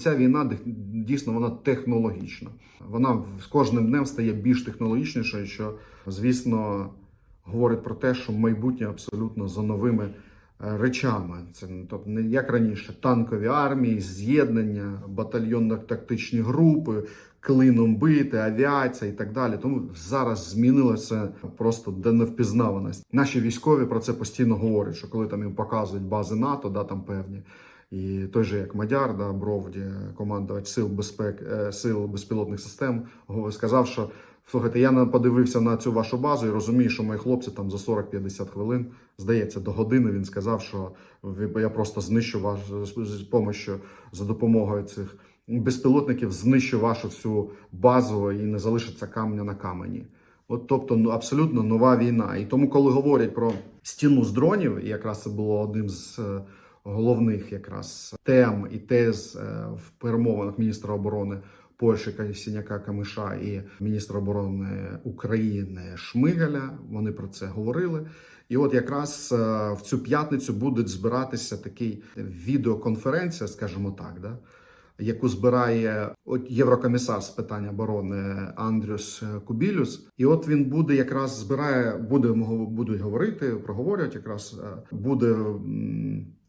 ця війна дійсно вона технологічна. Вона з кожним днем стає більш технологічнішою, що звісно говорить про те, що майбутнє абсолютно за новими е, речами. Це ну, тобто не як раніше, танкові армії, з'єднання, батальйонно-тактичні групи, клином бити, авіація і так далі. Тому зараз змінилося просто до невпізнаваності. Наші військові про це постійно говорять, що коли там їм показують бази НАТО, да, там певні. І той же як Мадяр, да, Бровді, командувач сил безпек, е, сил безпілотних систем, сказав, що слухайте, я подивився на цю вашу базу і розумію, що мої хлопці там за 40-50 хвилин, здається, до години він сказав, що я просто знищу вас з помощю за допомогою цих безпілотників, знищу вашу всю базу і не залишиться камня на камені. От, тобто, ну абсолютно нова війна. І тому, коли говорять про стіну з дронів, і якраз це було одним з е, головних якраз тем і тез е, в перемовинах міністра оборони Польщі Сіняка Камиша і міністра оборони України Шмигаля. Вони про це говорили. І от якраз е, в цю п'ятницю буде збиратися такий відеоконференція, скажімо так, да, яку збирає от єврокомісар з питань оборони Андрюс Кубілюс. І от він буде якраз збирає, буде будуть говорити, проговорювати якраз е, буде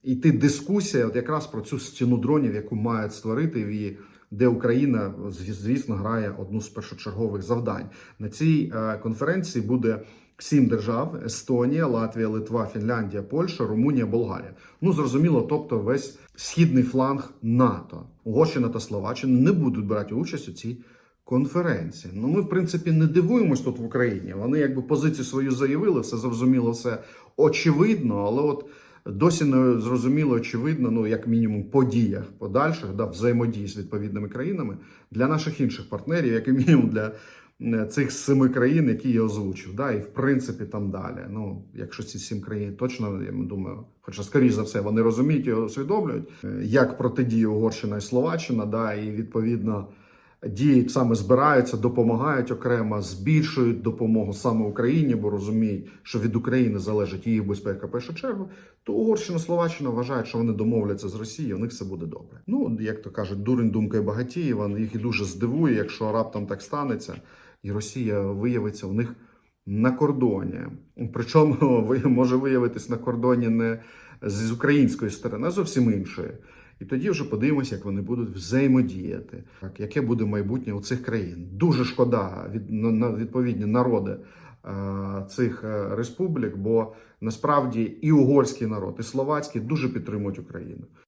йти дискусія, от якраз про цю стіну дронів, яку мають створити і де Україна звісно грає одну з першочергових завдань. На цій е, конференції буде сім держав: Естонія, Латвія, Литва, Фінляндія, Польща, Румунія, Болгарія. Ну зрозуміло, тобто весь східний фланг НАТО, Угорщина та Словаччина не будуть брати участь у цій конференції. Ну ми в принципі не дивуємось тут в Україні. Вони якби позицію свою заявили, все зрозуміло, все очевидно, але от. Досі не зрозуміло, очевидно, ну як мінімум, подіях подальших, да, взаємодії з відповідними країнами для наших інших партнерів, як і мінімум для е, цих семи країн, які я озвучив, да, і в принципі там далі. Ну, якщо ці сім країн точно, я думаю, хоча скоріш за все вони розуміють і усвідомлюють, е, як протидіє Угорщина і Словаччина, да, і відповідно. Діють саме збираються, допомагають окремо, збільшують допомогу саме Україні, бо розуміють, що від України залежить її безпека першу чергу. То Угорщина, Словаччина вважають, що вони домовляться з Росією, у них все буде добре. Ну як то кажуть, дурень думкою багатієва. Їх і дуже здивує, якщо раптом так станеться, і Росія виявиться у них на кордоні. Причому ви- може виявитись на кордоні не з української сторони, а зовсім іншої. І тоді вже подивимося, як вони будуть взаємодіяти, так, яке буде майбутнє у цих країн. Дуже шкода від на, відповідні народи е, цих республік, бо насправді і угорський народ, і словацький дуже підтримують Україну.